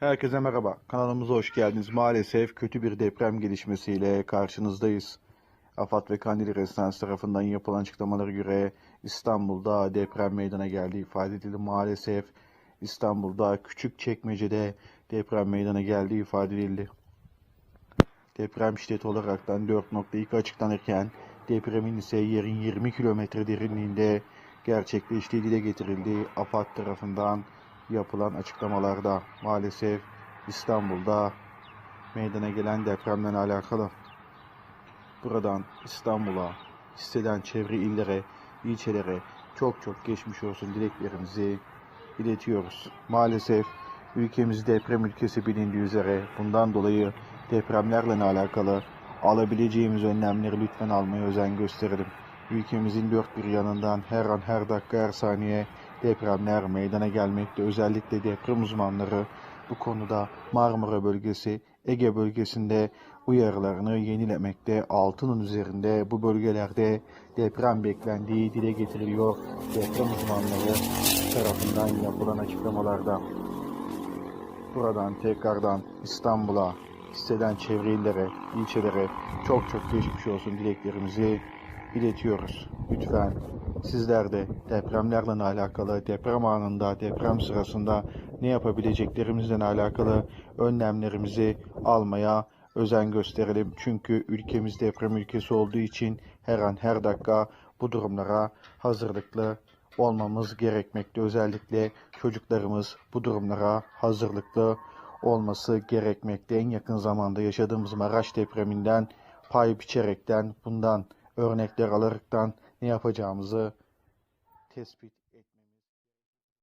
Herkese merhaba. Kanalımıza hoş geldiniz. Maalesef kötü bir deprem gelişmesiyle karşınızdayız. AFAD ve Kandil Residence tarafından yapılan açıklamalara göre İstanbul'da deprem meydana geldiği ifade edildi. Maalesef İstanbul'da Küçükçekmece'de deprem meydana geldiği ifade edildi. Deprem şiddeti olaraktan 4.2 açıklanırken depremin ise yerin 20 kilometre derinliğinde gerçekleştiği dile getirildi. AFAD tarafından yapılan açıklamalarda maalesef İstanbul'da meydana gelen depremden alakalı. Buradan İstanbul'a, hisseden çevre illere, ilçelere çok çok geçmiş olsun dileklerimizi iletiyoruz. Maalesef ülkemiz deprem ülkesi bilindiği üzere bundan dolayı depremlerle alakalı alabileceğimiz önlemleri lütfen almaya özen gösterelim. Ülkemizin dört bir yanından her an her dakika her saniye depremler meydana gelmekte. Özellikle deprem uzmanları bu konuda Marmara bölgesi, Ege bölgesinde uyarılarını yenilemekte. Altının üzerinde bu bölgelerde deprem beklendiği dile getiriliyor. Deprem uzmanları tarafından yapılan açıklamalarda. Buradan tekrardan İstanbul'a, hisseden çevre illere, ilçelere çok çok geçmiş olsun dileklerimizi iletiyoruz. Lütfen sizler de depremlerle alakalı, deprem anında, deprem sırasında ne yapabileceklerimizle alakalı önlemlerimizi almaya özen gösterelim. Çünkü ülkemiz deprem ülkesi olduğu için her an her dakika bu durumlara hazırlıklı olmamız gerekmekte. Özellikle çocuklarımız bu durumlara hazırlıklı olması gerekmekte. En yakın zamanda yaşadığımız Maraş depreminden pay biçerekten bundan örnekler alaraktan ne yapacağımızı tespit